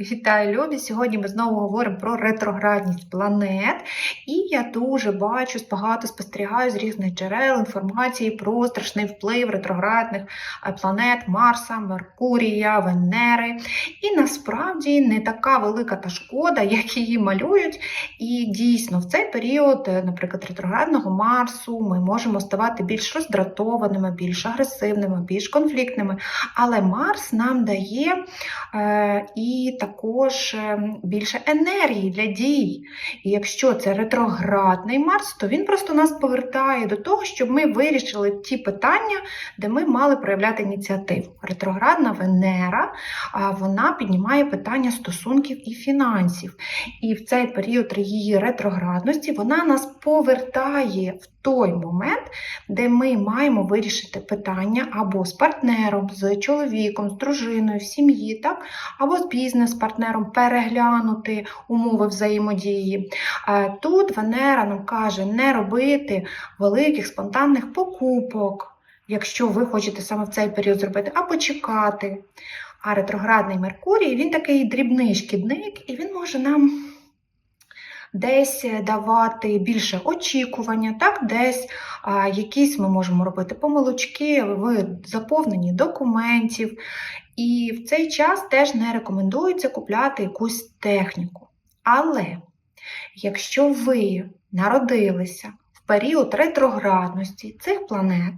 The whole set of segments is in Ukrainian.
Вітаю, любі! Сьогодні ми знову говоримо про ретроградність планет, і я дуже бачу, багато спостерігаю з різних джерел інформації про страшний вплив ретроградних е, планет Марса, Меркурія, Венери. І насправді не така велика та шкода, як її малюють. І дійсно, в цей період, е, наприклад, ретроградного Марсу, ми можемо ставати більш роздратованими, більш агресивними, більш конфліктними. Але Марс нам дає е, і також е, більше енергії для дій. І якщо це ретроградний Марс, то він просто нас повертає до того, щоб ми вирішили ті питання, де ми мали проявляти ініціативу. Ретроградна Венера вона піднімає питання стосунків і фінансів. І в цей період її ретроградності вона нас повертає в той момент, де ми маємо вирішити питання або з партнером, з чоловіком, з дружиною, в сім'ї, так? або з бізнес-партнером переглянути умови взаємодії. Е, Тут Венера нам каже не робити великих спонтанних покупок, якщо ви хочете саме в цей період зробити, а почекати. А ретроградний Меркурій він такий дрібний шкідник, і він може нам десь давати більше очікування, так, десь а, якісь ми можемо робити помилочки в заповненні документів. І в цей час теж не рекомендується купляти якусь техніку. Але якщо ви народилися в період ретроградності цих планет,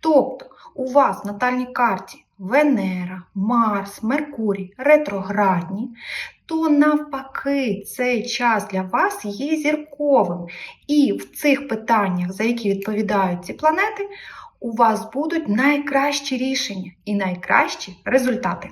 тобто у вас в натальній карті Венера, Марс, Меркурій ретроградні, то навпаки цей час для вас є зірковим. І в цих питаннях, за які відповідають ці планети, у вас будуть найкращі рішення і найкращі результати.